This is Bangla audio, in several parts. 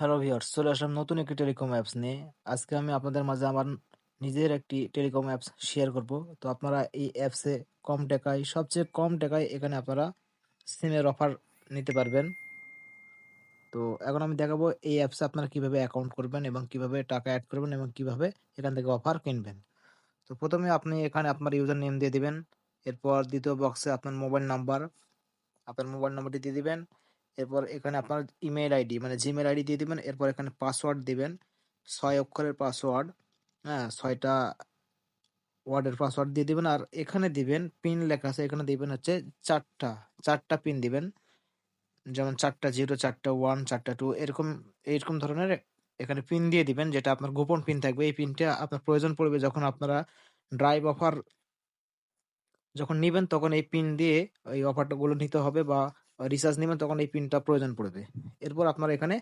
হ্যালো ভিউয়ার্স, চলে আসলাম নতুন একটি টেলিকম অ্যাপস নিয়ে। আজকে আমি আপনাদের মাঝে আমার নিজের একটি টেলিকম অ্যাপস শেয়ার করব। তো আপনারা এই অ্যাপসে কম টাকায়, সবচেয়ে কম টাকায় এখানে আপনারা সিমের অফার নিতে পারবেন। তো এখন আমি দেখাবো এই অ্যাপসে আপনারা কীভাবে অ্যাকাউন্ট করবেন এবং কীভাবে টাকা অ্যাড করবেন এবং কীভাবে এখান থেকে অফার কিনবেন। তো প্রথমে আপনি এখানে আপনার ইউজার নেম দিয়ে দিবেন। এরপর দ্বিতীয় বক্সে আপনার মোবাইল নাম্বার আপনার মোবাইল নাম্বারটি দিয়ে দিবেন। এরপর এখানে আপনার ইমেল আইডি মানে জিমেল আইডি দিয়ে দিবেন, এরপর এখানে পাসওয়ার্ড দিবেন। ছয় অক্ষরের পাসওয়ার্ড হ্যাঁ ছয়টা ওয়ার্ডের পাসওয়ার্ড দিয়ে দিবেন। আর এখানে দিবেন পিন লেখা আছে, এখানে দিবেন হচ্ছে চারটা চারটা পিন দিবেন। যেমন চারটা জিরো চারটা ওয়ান চারটা টু এরকম এরকম ধরনের এখানে পিন দিয়ে দিবেন, যেটা আপনার গোপন পিন থাকবে। এই পিনটা আপনার প্রয়োজন পড়বে যখন আপনারা ড্রাইভ অফার যখন নিবেন, তখন এই পিন দিয়ে এই অফারটা গুলো নিতে হবে বা রিচার্জ নেবেন, তখন এই পিনটা প্রয়োজন পড়বে। এরপর আপনার এখানে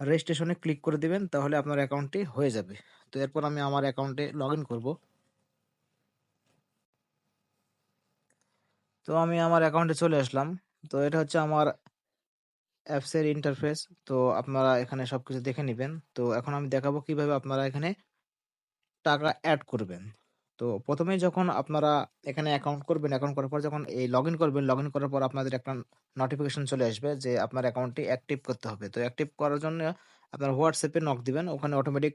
রেজিস্ট্রেশনে ক্লিক করে দিবেন, তাহলে আপনার অ্যাকাউন্টটি হয়ে যাবে। তো এরপর আমি আমার অ্যাকাউন্টে লগ ইন করব। তো আমি আমার অ্যাকাউন্টে চলে আসলাম। তো এটা হচ্ছে আমার অ্যাপসের ইন্টারফেস তো আপনারা এখানে সব কিছু দেখে নেবেন। তো এখন আমি দেখাবো কীভাবে আপনারা এখানে টাকা অ্যাড করবেন। তো প্রথমেই যখন আপনারা এখানে অ্যাকাউন্ট করবেন অ্যাকাউন্ট করার পর যখন এই লগ ইন করবেন লগ ইন করার পর আপনাদের একটা নোটিফিকেশন চলে আসবে যে আপনার অ্যাকাউন্টটি অ্যাক্টিভ করতে হবে। তো অ্যাক্টিভ করার জন্য আপনার হোয়াটসঅ্যাপে নক দিবেন, ওখানে অটোমেটিক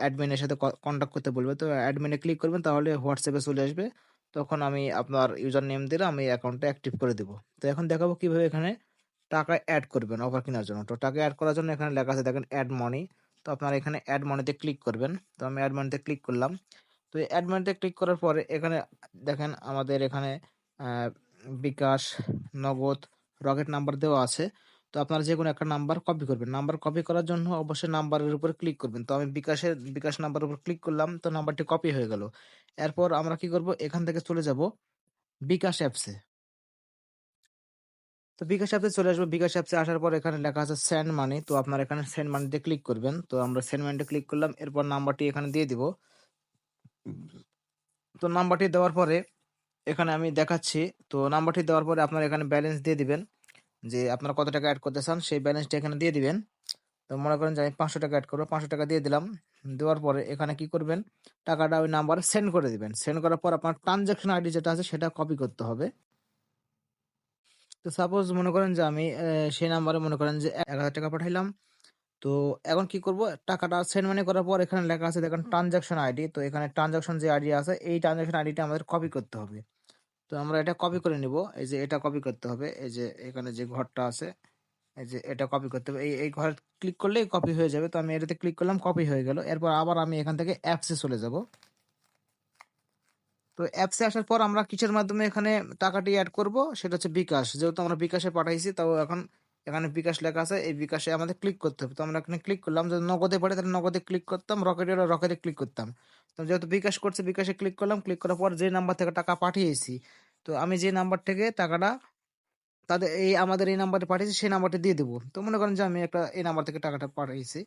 অ্যাডমিনের সাথে কন্ট্যাক্ট করতে বলবে। তো অ্যাডমিনে ক্লিক করবেন, তাহলে হোয়াটসঅ্যাপে চলে আসবে। তখন আমি আপনার ইউজার নেম দিলে আমি অ্যাকাউন্টটা অ্যাক্টিভ করে দেবো। তো এখন দেখাবো কীভাবে এখানে টাকা অ্যাড করবেন অফার কেনার জন্য। তো টাকা অ্যাড করার জন্য এখানে লেখা আছে, দেখেন অ্যাড মানি তো আপনারা এখানে অ্যাড মানিতে ক্লিক করবেন। তো আমি অ্যাড মানিতে ক্লিক করলাম। তো অ্যাড ক্লিক করার পরে এখানে দেখেন আমাদের এখানে বিকাশ, নগদ রকেট নাম্বার দেওয়া আছে। তো আপনারা যে কোনো একটা নাম্বার কপি করবেন। নাম্বার কপি করার জন্য অবশ্যই নাম্বারের উপর ক্লিক করবেন। তো আমি বিকাশের, বিকাশ নাম্বারের উপর ক্লিক করলাম, তো নাম্বারটি কপি হয়ে গেল। এরপর আমরা কি করব? এখান থেকে চলে যাব বিকাশ অ্যাপসে তো বিকাশ অ্যাপসে চলে আসব। বিকাশ অ্যাপসে আসার পর এখানে লেখা আছে সেন্ড মানি তো আপনার এখানে সেন্ড মানিতে ক্লিক করবেন। তো আমরা সেন্ড মানিতে ক্লিক করলাম। এরপর নাম্বারটি এখানে দিয়ে দিব। তো নাম্বারটি দেওয়ার পরে এখানে আমি দেখাচ্ছি। তো নাম্বারটি দেওয়ার পরে আপনার এখানে ব্যালেন্স দিয়ে দিবেন। যে আপনারা কত টাকা অ্যাড করতে চান, সেই ব্যালেন্সটা এখানে দিয়ে দিবেন। তো মনে করেন যে আমি পাঁচশো টাকা অ্যাড করব, পাঁচশো টাকা দিয়ে দিলাম। দেওয়ার পরে এখানে কি করবেন, টাকাটা ওই নাম্বারে সেন্ড করে দিবেন। সেন্ড করার পর আপনার ট্রানজাকশন আইডি যেটা আছে, সেটা কপি করতে হবে। তো সাপোজ মনে করেন যে আমি সেই নাম্বারে মনে করেন যে এক হাজার টাকা পাঠাইলাম। তো এখন কি করব? টাকাটা সেন্ড মানি করার পর এখানে লেখা আছে দেখেন ট্রানজাকশন আইডি তো এখানে ট্রানজাকশন যে আইডি আছে এই ট্রানজাকশন আইডিটা আমাদের কপি করতে হবে। তো আমরা এটা কপি করে নিব। এই যে এটা কপি করতে হবে। এই যে এখানে যে ঘরটা আছে এই যে এটা কপি করতে হবে। এই এই ঘরে ক্লিক করলেই কপি হয়ে যাবে। তো আমি এটাতে ক্লিক করলাম কপি হয়ে গেল। এরপর আবার আমি এখান থেকে অ্যাপসে চলে যাব। তো অ্যাপসে আসার পর আমরা কিসের মাধ্যমে এখানে টাকাটি অ্যাড করব? সেটা হচ্ছে বিকাশ। যেহেতু আমরা বিকাশে পাঠাইছি তাও এখন এখানে বিকাশ লেখা আছে, এই বিকাশে আমাদের ক্লিক করতে হবে। তো আমরা এখানে ক্লিক করলাম, যদি নগদে পড়ে তাহলে নগদে ক্লিক করতাম রকেটে রকেটে ক্লিক করতাম। তো যেহেতু বিকাশ করছে, বিকাশে ক্লিক করলাম ক্লিক করার পর যে নাম্বার থেকে টাকা পাঠিয়েছি, তো আমি যে নাম্বার থেকে টাকাটা তাদের এই আমাদের এই নাম্বারে পাঠিয়েছি, সেই নাম্বারটা দিয়ে দেবো। তো মনে করেন যে আমি একটা এই নাম্বার থেকে টাকাটা পাঠিয়েছি।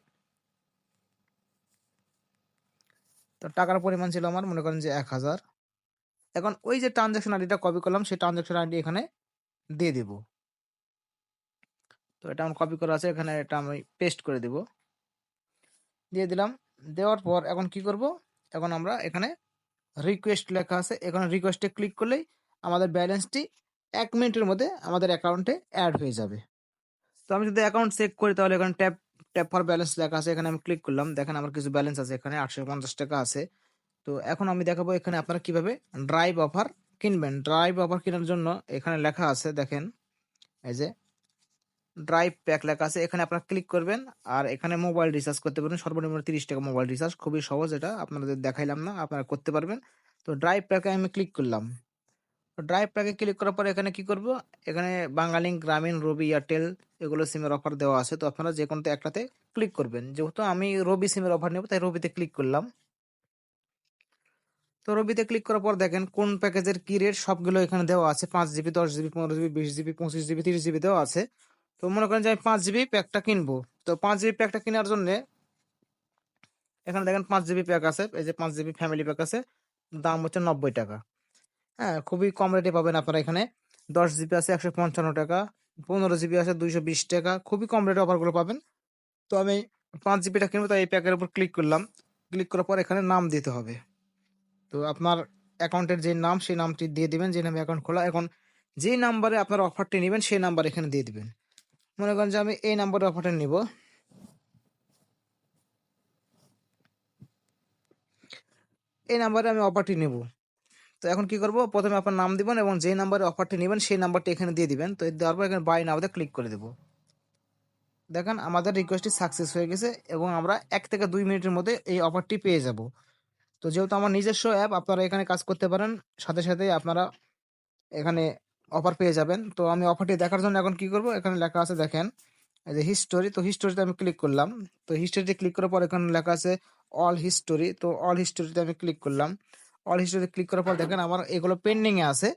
তো টাকার পরিমাণ ছিল আমার, মনে করেন যে এক হাজার। এখন ওই যে ট্রানজাকশন আইডিটা কপি করলাম, সেই ট্রানজাকশন আইডি এখানে দিয়ে দিব। তো এটা আমার কপি করা আছে, এখানে এটা আমি পেস্ট করে দেব। দিয়ে দিলাম। দেওয়ার পর এখন কি করব? এখন আমরা এখানে রিকোয়েস্ট লেখা আছে। এখানে রিকোয়েস্টে ক্লিক করলেই আমাদের ব্যালেন্সটি এক মিনিটের মধ্যে আমাদের অ্যাকাউন্টে অ্যাড হয়ে যাবে। তো আমি যদি অ্যাকাউন্ট চেক করি, তাহলে এখানে ট্যাপ ট্যাপ ফর ব্যালেন্স লেখা আছে। এখানে আমি ক্লিক করলাম। দেখেন আমার কিছু ব্যালেন্স আছে এখানে, আটশো পঞ্চাশ টাকা আছে। তো এখন আমি দেখাবো এখানে আপনারা কীভাবে ড্রাইভ অফার কিনবেন। ড্রাইভ অফার কেনার জন্য এখানে লেখা আছে, দেখেন। এই যে ড্রাইভ প্যাক লেখা আছে, এখানে আপনারা ক্লিক করবেন আর এখানে মোবাইল রিচার্জ করতে পারবেন, সর্বনিম্ন তিরিশ টাকা মোবাইল রিচার্জ খুবই সহজ এটা, আপনাদের দেখাইলাম না, আপনারা করতে পারবেন। তো ড্রাইভ প্যাকে আমি ক্লিক করলাম। ড্রাইভ প্যাকে ক্লিক করার পর এখানে কি করব? এখানে বাঙালি গ্রামীণ, রবি, এয়ারটেল এগুলো সিমের অফার দেওয়া আছে, তো আপনারা যে কোনো একটাতে ক্লিক করবেন। যেহেতু আমি রবি সিমের অফার নেব, তাই রবিতে ক্লিক করলাম। তো রবিতে ক্লিক করার পর দেখেন কোন প্যাকেজের কি রেট সবগুলো এখানে দেওয়া আছে, পাঁচ জিবি দশ জিবি পনেরো জিবি বিশ জিবি পঁচিশ জিবি তিরিশ জিবি দেওয়া আছে। তো মনে করেন যে আমি পাঁচ জিবি প্যাকটা কিনবো। তো পাঁচ জিবি প্যাকটা কেনার জন্য এখানে দেখেন পাঁচ জিবি প্যাক আছে, এই যে পাঁচ জিবি ফ্যামিলি প্যাক আছে, দাম হচ্ছে নব্বই টাকা। হ্যাঁ খুবই কম রেটে পাবেন আপনারা এখানে। দশ জিবি আছে একশো পঞ্চান্ন টাকা, পনেরো জিবি আছে দুইশো বিশ টাকা, খুবই কম রেটে অফারগুলো পাবেন। তো আমি পাঁচ জিবিটা কিনবো তো এই প্যাকের উপর ক্লিক করলাম। ক্লিক করার পর এখানে নাম দিতে হবে। তো আপনার অ্যাকাউন্টের যে নাম, সেই নামটি দিয়ে দিবেন, যে নামে অ্যাকাউন্ট খোলা। এখন যেই নাম্বারে আপনার অফারটি নেবেন, সেই নাম্বার এখানে দিয়ে দিবেন। মনে করেন যে আমি এই নাম্বারে অফারটা নিব। এই নাম্বারে আমি অফারটি নেব। তো এখন কি করব? প্রথমে আপনার নাম দিবেন এবং যেই নাম্বারে অফারটি নেবেন, সেই নাম্বারটি এখানে দিয়ে দিবেন। তো দেওয়ার পর এখানে বাই নাওতে ক্লিক করে দেব। দেখেন, আমাদের রিকোয়েস্টটি সাকসেস হয়ে গেছে এবং আমরা এক থেকে দুই মিনিটের মধ্যে এই অফারটি পেয়ে যাব। তো যেহেতু আমার নিজস্ব অ্যাপ আপনারা এখানে কাজ করতে পারেন। সাথে সাথে আপনারা এখানে অফার পেয়ে যাবেন। তো আমি অফারটি দেখার জন্য এখন কি করব? এখানে লেখা আছে, দেখেন, এই যে হিস্টোরি তো হিস্টোরিতে আমি ক্লিক করলাম। তো হিস্টোরিতে ক্লিক করার পর এখানে লেখা আছে অল হিস্টোরি তো অল হিস্টোরিতে আমি ক্লিক করলাম। অল হিস্টোরিতে ক্লিক করার পর দেখেন আমার এগুলো পেন্ডিং এ আছে।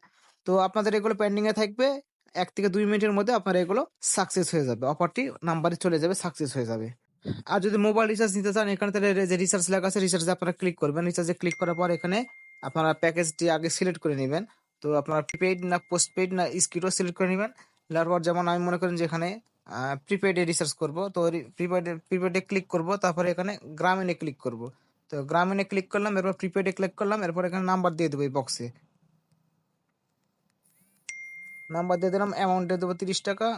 তো আপনাদের এগুলো পেন্ডিং এ থাকবে, এক থেকে দুই মিনিটের মধ্যে আপনার এগুলো সাকসেস হয়ে যাবে। অফারটি নাম্বারে চলে যাবে সাকসেস হয়ে যাবে। আর যদি মোবাইল রিচার্জ নিতে চান, এখানে তাহলে যে রিচার্জ লেখা আছে রিচার্জে আপনারা ক্লিক করবেন। রিচার্জে ক্লিক করার পর এখানে আপনারা প্যাকেজটি আগে সিলেক্ট করে নেবেন। তো আপনারা প্রিপেইড না পোস্টপেইড না স্কিটও সিলেক্ট করে নেবেন। তারপর যেমন আমি মনে করেন যে এখানে প্রিপেইডে রিচার্জ করব, তো প্রিপেইডে প্রিপেইডে ক্লিক করব, তারপরে এখানে গ্রামীণে ক্লিক করব। তো গ্রামীণে ক্লিক করলাম, এরপর প্রিপেইডে ক্লিক করলাম, এরপর এখানে নাম্বার দিয়ে দেবো এই বক্সে নাম্বার দিয়ে দিলাম অ্যামাউন্ট দেবো তিরিশ টাকা।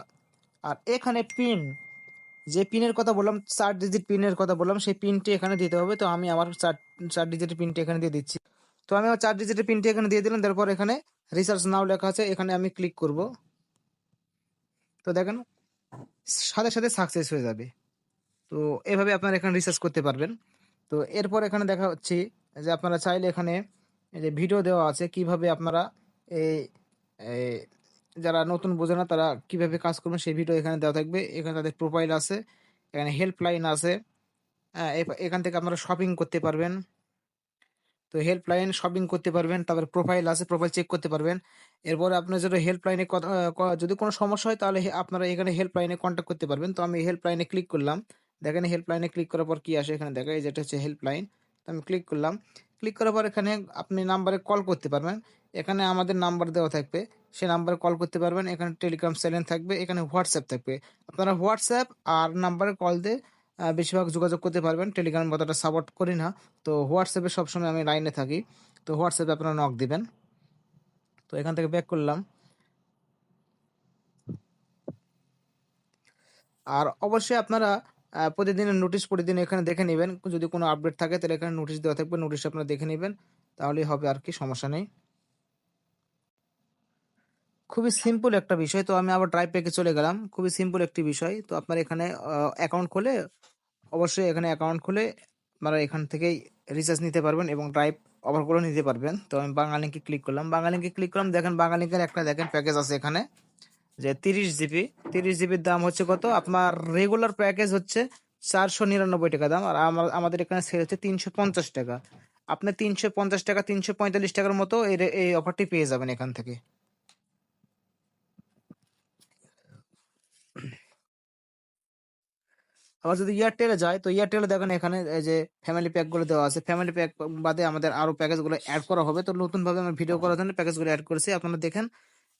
আর এখানে পিন যে পিনের কথা বললাম, চার ডিজিট পিনের কথা বললাম, সেই পিনটি এখানে দিতে হবে। তো আমি আমার চার চার ডিজিটের পিনটি এখানে দিয়ে দিচ্ছি। তো আমি আমার চার ডিজিটের পিনটি এখানে দিয়ে দিলাম, তারপর এখানে রিচার্জ নাও লেখা আছে, এখানে আমি ক্লিক করব। তো দেখেন, সাথে সাথে সাকসেস হয়ে যাবে। তো এভাবে আপনারা এখানে রিসার্চ করতে পারবেন। তো এরপর এখানে দেখা হচ্ছে যে আপনারা চাইলে এখানে যে ভিডিও দেওয়া আছে, কীভাবে আপনারা এই এই যারা নতুন বোঝে না, তারা কীভাবে কাজ করবেন, সেই ভিডিও এখানে দেওয়া থাকবে। এখানে তাদের প্রোফাইল আছে, এখানে হেল্পলাইন আছে। হ্যাঁ এখান থেকে আপনারা শপিং করতে পারবেন। তো হেল্পলাইন শপিং করতে পারবেন, তারপরে প্রোফাইল আছে প্রোফাইল চেক করতে পারবেন। এরপরে আপনার যদি হেল্পলাইনে যদি কোনো সমস্যা হয় তাহলে আপনারা এখানে হেল্পলাইনে কন্ট্যাক্ট করতে পারবেন। তো আমি হেল্পলাইনে ক্লিক করলাম। দেখেন হেল্পলাইনে ক্লিক করার পর কি আসে এখানে? দেখা যায় যেটা হচ্ছে হেল্পলাইন তো আমি ক্লিক করলাম। ক্লিক করার পর এখানে আপনি নাম্বারে কল করতে পারবেন। এখানে আমাদের নাম্বার দেওয়া থাকবে। সে নাম্বারে কল করতে পারবেন। এখানে টেলিগ্রাম চ্যানেল থাকবে। এখানে হোয়াটসঅ্যাপ থাকবে। আপনারা হোয়াটসঅ্যাপ আর নাম্বারে কল দিয়ে বেশিরভাগ যোগাযোগ করতে পারবেন। টেলিগ্রাম অতটা সাপোর্ট করি না। তো হোয়াটসঅ্যাপে সবসময় আমি লাইনে থাকি। তো হোয়াটসঅ্যাপে আপনারা নক দিবেন। তো এখান থেকে ব্যাক করলাম। আর অবশ্যই আপনারা প্রতিদিনের নোটিশ প্রতিদিন এখানে দেখে নেবেন। যদি কোনো আপডেট থাকে, তাহলে এখানে নোটিশ দেওয়া থাকবে। নোটিশ আপনারা দেখে নেবেন। তাহলেই হবে আর কি, সমস্যা নেই। খুবই সিম্পল একটা বিষয়। তো আমি আবার ড্রাইভ প্যাকে চলে গেলাম। খুবই সিম্পল একটি বিষয়। তো আপনার এখানে অ্যাকাউন্ট খুলে, অবশ্যই এখানে অ্যাকাউন্ট খুলে আপনারা এখান থেকেই রিচার্জ নিতে পারবেন এবং ড্রাইভ ওভারগুলো নিতে পারবেন। তো আমি বাঙালিকে ক্লিক করলাম। বাঙালিকে ক্লিক করলাম। দেখেন বাঙালিকের একটা দেখেন প্যাকেজ আছে এখানে, যে তিরিশ জিবি তিরিশ জিবির দাম হচ্ছে কত? আপনার রেগুলার প্যাকেজ হচ্ছে চারশো নিরানব্বই টাকা দাম। আর আমার, আমাদের এখানে সেল হচ্ছে তিনশো পঞ্চাশ টাকা। আপনি তিনশো পঞ্চাশ টাকা, তিনশো পঁয়তাল্লিশ টাকার মতো এই অফারটি পেয়ে যাবেন এখান থেকে। আবার যদি এয়ারটেলে যায়, তো এয়ারটেলে দেখেন এখানে যে ফ্যামিলি প্যাকগুলো দেওয়া আছে। ফ্যামিলি প্যাক বাদে আমাদের আরও প্যাকেজগুলো অ্যাড করা হবে। তো নতুন ভাবে আমরা ভিডিও করার জন্য প্যাকেজগুলো অ্যাড করেছি। আপনারা দেখেন,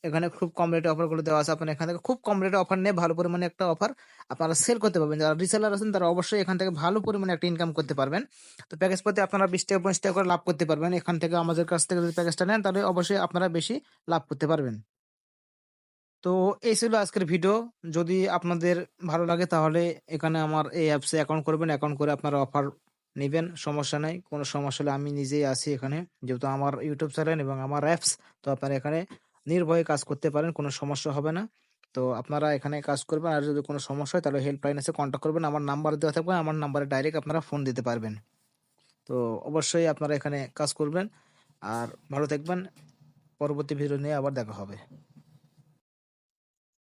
এখানে খুব কম রেটে অফারগুলো দেওয়া আছে। আপনার এখান থেকে খুব কম রেটে অফার নিয়ে ভালো পরিমাণে একটা অফার আপনারা সেল করতে পারবেন। যারা রিসেলার আছেন, তারা অবশ্যই এখান থেকে ভালো পরিমাণে একটা ইনকাম করতে পারবেন। তো প্যাকেজ প্রতি আপনারা বিশ টাকা, পঁচিশ টাকা করে লাভ করতে পারবেন। এখান থেকে আমাদের কাছ থেকে যদি প্যাকেজটা নেন, তাহলে অবশ্যই আপনারা বেশি লাভ করতে পারবেন। তো এই ছিল আজকের ভিডিও যদি আপনাদের ভালো লাগে তাহলে এখানে আমার এই অ্যাপসে অ্যাকাউন্ট করবেন। অ্যাকাউন্ট করে আপনারা অফার নেবেন, সমস্যা নাই। কোনো সমস্যা হলে আমি নিজেই আছি এখানে। যেহেতু আমার ইউটিউব চ্যানেল এবং আমার অ্যাপস তো আপনারা এখানে নির্ভয়ে কাজ করতে পারেন, কোনো সমস্যা হবে না। তো আপনারা এখানে কাজ করবেন, আর যদি কোনো সমস্যা হয় তাহলে হেল্পলাইন এসে কন্ট্যাক্ট করবেন। আমার নাম্বার দেওয়া থাকবে, আমার নাম্বারে ডাইরেক্ট আপনারা ফোন দিতে পারবেন। তো অবশ্যই আপনারা এখানে কাজ করবেন। আর ভালো থাকবেন। পরবর্তী ভিডিও নিয়ে আবার দেখা হবে।